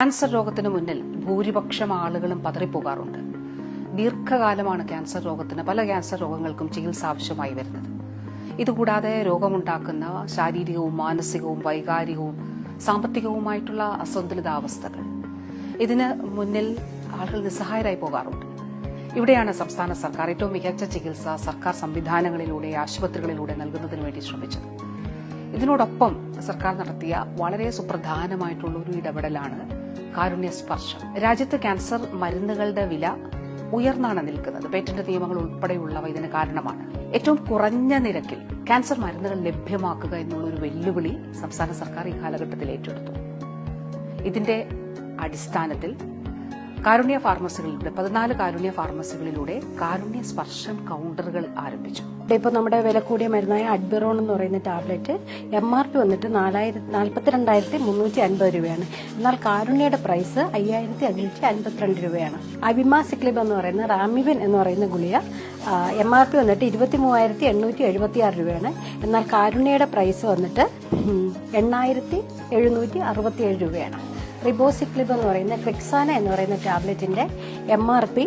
Cancer രോഗത്തിന് മുന്നിൽ ഭൂരിപക്ഷം ആളുകളും പതറിപ്പോകാറുണ്ട്. ദീർഘകാലമാണ് ക്യാൻസർ രോഗത്തിന് പല ക്യാൻസർ രോഗങ്ങൾക്കും ചികിത്സ ആവശ്യമായി വരുന്നത്. ഇതുകൂടാതെ രോഗമുണ്ടാക്കുന്ന ശാരീരികവും മാനസികവും വൈകാരികവും സാമ്പത്തികവുമായിട്ടുള്ള അസന്തുലിതാവസ്ഥകൾ. ഇതിന് മുന്നിൽ ആളുകൾ നിസ്സഹായരായി പോകാറുണ്ട്. ഇവിടെയാണ് സംസ്ഥാന സർക്കാർ ഏറ്റവും മികച്ച ചികിത്സ സർക്കാർ സംവിധാനങ്ങളിലൂടെ ആശുപത്രികളിലൂടെ നൽകുന്നതിന് വേണ്ടി ശ്രമിച്ചത്. ഇതിനോടൊപ്പം സർക്കാർ നടത്തിയ വളരെ സുപ്രധാനമായിട്ടുള്ള ഒരു ഇടപെടലാണ് കാരുണ്യ സ്പർശം രാജ്യത്ത് ക്യാൻസർ മരുന്നുകളുടെ വില ഉയർന്നാണ് നിൽക്കുന്നത്. പേറ്റന്റ് നിയമങ്ങൾ ഉൾപ്പെടെയുള്ളവ ഇതിന് കാരണമാണ്. ഏറ്റവും കുറഞ്ഞ നിരക്കിൽ ക്യാൻസർ മരുന്നുകൾ ലഭ്യമാക്കുക എന്നുള്ള ഒരു വെല്ലുവിളി സംസ്ഥാന സർക്കാർ ഈ കാലഘട്ടത്തിൽ ഏറ്റെടുത്തു. ഇതിന്റെ അടിസ്ഥാനത്തിൽ കാരുണ്യ ഫാർമസികളിലൂടെ പതിനാല് കാരുണ്യ ഫാർമസികളിലൂടെ കാരുണ്യ സ്പർശം കൗണ്ടറുകൾ ആരംഭിച്ചു. ഇപ്പോൾ നമ്മുടെ വില കൂടിയ മരുന്നായ അഡ്ബിറോൺ എന്ന് പറയുന്ന ടാബ്ലറ്റ് എം ആർ പി വന്നിട്ട് നാലായിരത്തി നാൽപ്പത്തിരണ്ടായിരത്തി മുന്നൂറ്റി അൻപത് രൂപയാണ്. എന്നാൽ കാരുണ്യയുടെ പ്രൈസ് അയ്യായിരത്തി അഞ്ഞൂറ്റി അൻപത്തിരണ്ട് രൂപയാണ്. അബിമാസിക്ലിബ് എന്ന് പറയുന്ന റാമിബിൻ എന്ന് പറയുന്ന ഗുളിക എം ആർ പി വന്നിട്ട് ഇരുപത്തി മൂവായിരത്തി എണ്ണൂറ്റി എഴുപത്തി ആറ് രൂപയാണ്. എന്നാൽ കാരുണ്യയുടെ പ്രൈസ് വന്നിട്ട് എണ്ണായിരത്തി എഴുന്നൂറ്റി അറുപത്തിയേഴ് രൂപയാണ്. റിബോസിക്ലിബ് എന്ന് പറയുന്ന ക്രിക്സാന എന്ന് പറയുന്ന ടാബ്ലറ്റിന്റെ എം ആർ പി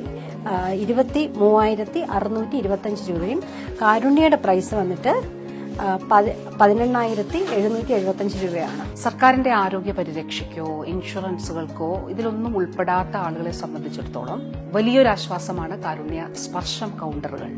ഇരുപത്തി മൂവായിരത്തി അറുന്നൂറ്റി ഇരുപത്തഞ്ച് രൂപയും. കാരുണ്യയുടെ പ്രൈസ് വന്നിട്ട് പതിനെണ്ണായിരത്തി എഴുന്നൂറ്റി എഴുപത്തഞ്ച് രൂപയാണ്. സർക്കാരിന്റെ ആരോഗ്യ പരിരക്ഷയ്ക്കോ ഇൻഷുറൻസുകൾക്കോ ഇതിലൊന്നും ഉൾപ്പെടാത്ത ആളുകളെ സംബന്ധിച്ചിടത്തോളം വലിയൊരു ആശ്വാസമാണ് കാരുണ്യ സ്പർശം കൗണ്ടറുകൾ